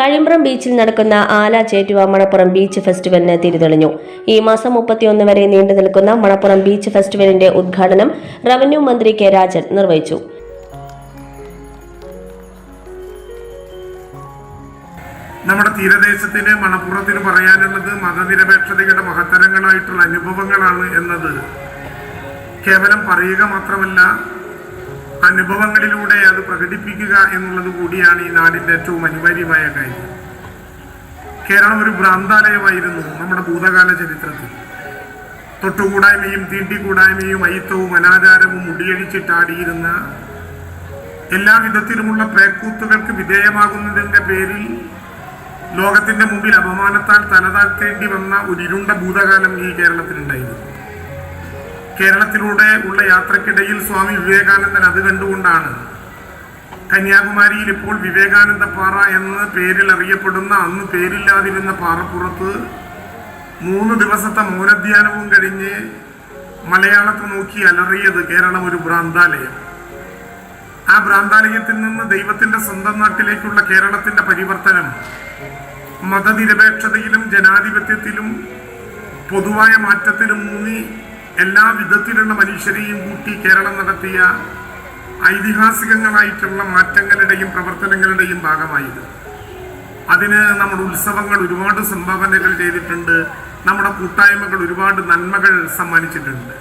Kazhimbram ബീച്ചിൽ നടക്കുന്ന ആല ചേറ്റുവ മണപ്പുറം ബീച്ച് ഫെസ്റ്റിവലിന് തിരിതെളിഞ്ഞു. ഈ മാസം മുപ്പത്തിയൊന്ന് വരെ നീണ്ടു നിൽക്കുന്ന മണപ്പുറം ബീച്ച് ഫെസ്റ്റിവലിന്റെ ഉദ്ഘാടനം റവന്യൂ മന്ത്രി കെ രാജൻ നിർവഹിച്ചു. നമ്മുടെ തീരദേശത്തിന് മണപ്പുറത്തിന് പറയാനുള്ളത് മതനിരപേക്ഷതയുടെ മഹത്തരങ്ങളായിട്ടുള്ള അനുഭവങ്ങളാണ് എന്നത്. കേവലം പറയുക മാത്രമല്ല അനുഭവങ്ങളിലൂടെ അത് പ്രകടിപ്പിക്കുക എന്നുള്ളത് കൂടിയാണ് ഈ നാടിന്റെ ഏറ്റവും അനിവാര്യമായ കാര്യം. കേരളം ഒരു ഭ്രാന്താലയമായിരുന്നു നമ്മുടെ ഭൂതകാല ചരിത്രത്തിൽ. തൊട്ടുകൂടായ്മയും തീണ്ടിക്കൂടായ്മയും അയിത്തവും അനാചാരവും മുടിയഴിച്ചിട്ടാടിയിരുന്ന എല്ലാ വിധത്തിലുമുള്ള പ്രേക്കൂത്തുകൾക്ക് വിധേയമാകുന്നതിന്റെ പേരിൽ ലോകത്തിന്റെ മുമ്പിൽ അപമാനത്താൽ തലതാഴ്ത്തേണ്ടി വന്ന ഒരു ഇരുണ്ട ഭൂതകാലം ഈ കേരളത്തിലുണ്ടായിരുന്നു. കേരളത്തിലൂടെ ഉള്ള യാത്രക്കിടയിൽ സ്വാമി വിവേകാനന്ദൻ അത് കണ്ടുകൊണ്ടാണ്. കന്യാകുമാരിയിൽ ഇപ്പോൾ വിവേകാനന്ദ പാറ എന്ന പേരിൽ അറിയപ്പെടുന്ന അന്ന് പേരില്ലാതിരുന്ന പാറപ്പുറത്ത് മൂന്ന് ദിവസത്തെ മൗനധ്യാനവും കഴിഞ്ഞ് മലയാളത്തെ നോക്കി അലറിയത് കേരളം ഒരു ഭ്രാന്താലയം. ആ ഭ്രാന്താലയത്തിൽ നിന്ന് ദൈവത്തിന്റെ സ്വന്തം നാട്ടിലേക്കുള്ള കേരളത്തിന്റെ പരിവർത്തനം മതനിരപേക്ഷതയിലും ജനാധിപത്യത്തിലും പൊതുവായ മാറ്റത്തിലും ഊന്നി എല്ലാ വിധത്തിലുള്ള മനുഷ്യരെയും കൂട്ടി കേരളം നടത്തിയ ഐതിഹാസികങ്ങളായിട്ടുള്ള മാറ്റങ്ങളുടെയും പ്രവർത്തനങ്ങളുടെയും ഭാഗമായത്. അതിന് നമ്മുടെ ഉത്സവങ്ങൾ ഒരുപാട് സംഭാവനകൾ ചെയ്തിട്ടുണ്ട്. നമ്മുടെ കൂട്ടായ്മകൾ ഒരുപാട് നന്മകൾ സമ്മാനിച്ചിട്ടുണ്ട്.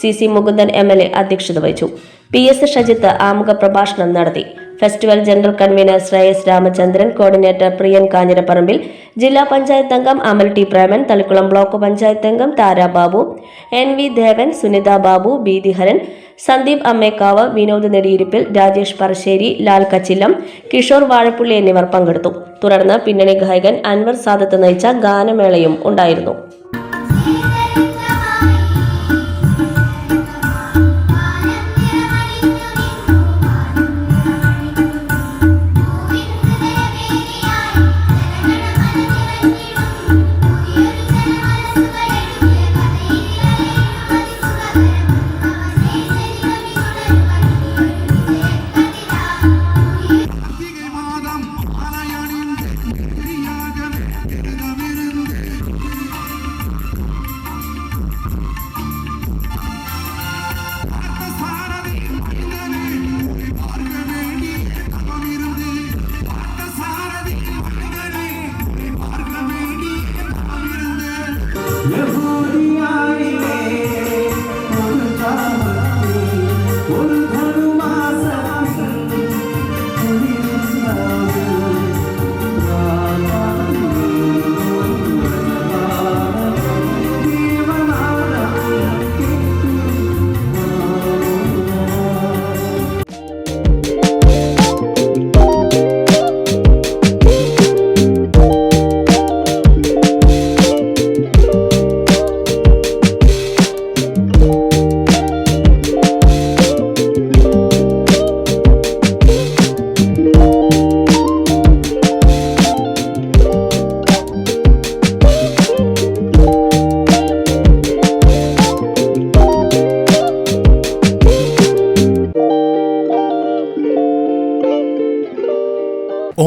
C C Mukundan M L A അധ്യക്ഷത വഹിച്ചു. പി എസ് ഷജിത്ത് ആമുഖ പ്രഭാഷണം നടത്തി. Festival general convener Sreyas Ramachandran coordinator Priyan Kanjirapparambil ജില്ലാ പഞ്ചായത്ത് അംഗം അമൽ ടി പ്രേമൻ തളിക്കുളം ബ്ലോക്ക് പഞ്ചായത്ത് അംഗം താര ബാബു എൻ വി ദേവൻ സുനിത ബാബു ബീതിഹരൻ സന്ദീപ് അമ്മേക്കാവ് വിനോദ് നെടിയിരിപ്പിൽ രാജേഷ് പറശ്ശേരി ലാൽ കച്ചില്ലം കിഷോർ വാഴപ്പുള്ളി എന്നിവർ പങ്കെടുത്തു. തുടർന്ന് പിന്നണി ഗായകൻ അൻവർ സാദത്ത് നയിച്ച ഗാനമേളയും ഉണ്ടായിരുന്നു.